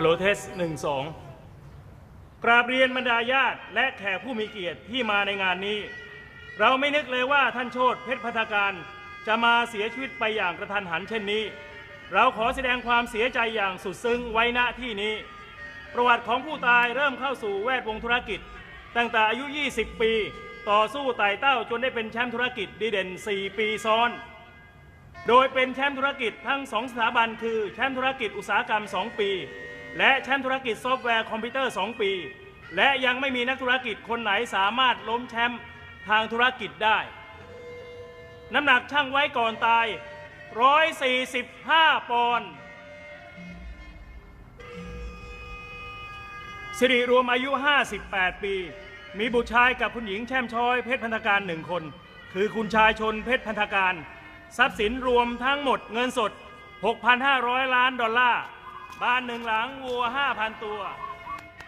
ฮัลโหลเทสหนึ่งสองกราบเรียนบรรดาญาติและแขกผู้มีเกียรติที่มาในงานนี้ เราไม่นึกเลยว่าท่านโชตเพชรพัฒการจะมาเสียชีวิตไปอย่างกระทันหันเช่นนี้ เราขอแสดงความเสียใจอย่างสุดซึ้งไว้ณที่นี้ ประวัติของผู้ตายเริ่มเข้าสู่แวดวงธุรกิจ ตั้งแต่อายุ 20 ปี ต่อสู้ไต่เต้าจนได้เป็นแชมป์ธุรกิจดีเด่น 4 ปีซ้อน โดยเป็นแชมป์ธุรกิจทั้ง 2 สถาบันคือแชมป์ธุรกิจอุตสาหกรรม 2 ปี และแชมป์ธุรกิจซอฟต์แวร์คอมพิวเตอร์ 2 ปี และยังไม่มีนักธุรกิจคนไหนสามารถล้มแชมป์ทางธุรกิจได้ น้ำหนักช่างไว้ก่อนตาย 145 ปอนด์สิริรวมอายุ 58 ปี มีบุตรชายกับคุณหญิงแช่มช้อย เพชรพันธการหนึ่งคน คือคุณชายชนเพชรพันธการ ทรัพย์สินรวมทั้งหมดเงินสด 6,500 ล้านดอลลาร์ บ้านหนึ่งหลังวัว 5,000 ตัว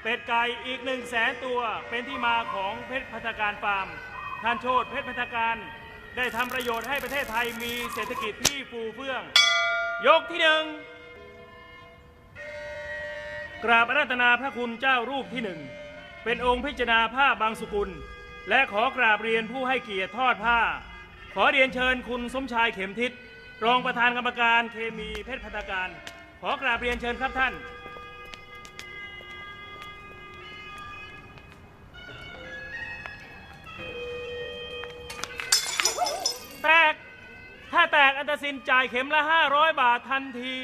เป็ดไก่อีก 1 0 0 0 0แสนตัว เป็นที่มาของเพชรพัฒการฟาร์ม ท่านโชตเพชรพัฒการได้ทำประโยชน์ให้ประเทศไทยมีเศรษฐกิจที่ฟูเฟื่อง ยกที่หนึ่งกราบอาราธนาพระคุณเจ้ารูปที่หนึ่งเป็นองค์พิจารณาผ้าบางสุกุล และขอกราบเรียนผู้ให้เกียรติทอดผ้า ขอเรียนเชิญคุณสมชายเข็มทิศรองประธานกรรมการเคมีเพชรพัฒการ ขอกราบเรียนเชิญครับท่าน แตก ถ้าแตกอันตรสินจ่ายเข็มละ 500 บาททันที